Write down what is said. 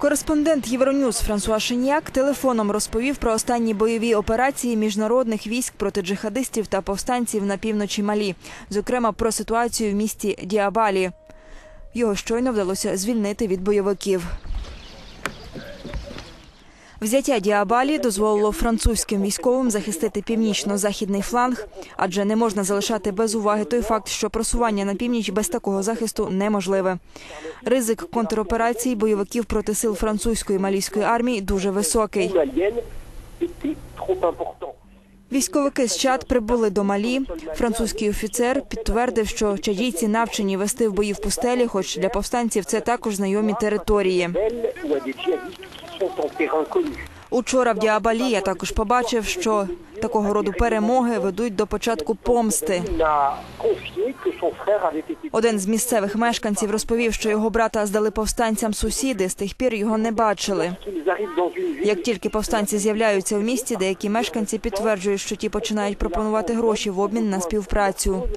Кореспондент Євроньюз Франсуа Шиняк телефоном розповів про останні бойові операції міжнародних військ проти джихадистів та повстанців на півночі Малі, зокрема про ситуацію в місті Діабалі. Його щойно вдалося звільнити від бойовиків. Взяття Діабалі дозволило французьким військовим захистити північно-західний фланг, адже не можна залишати без уваги той факт, що просування на північ без такого захисту неможливе. Ризик контроперацій бойовиків проти сил французької малійської армії дуже високий. Військовики з Чад прибули до Малі. Французький офіцер підтвердив, що чадійці навчені вести в бої в пустелі, хоч для повстанців це також знайомі території. Учора в Діабалі я також побачив, що такого роду перемоги ведуть до початку помсти. Один з місцевих мешканців розповів, що його брата здали повстанцям сусіди. З тих пір його не бачили. Як тільки повстанці з'являються в місті, деякі мешканці підтверджують, що ті починають пропонувати гроші в обмін на співпрацю.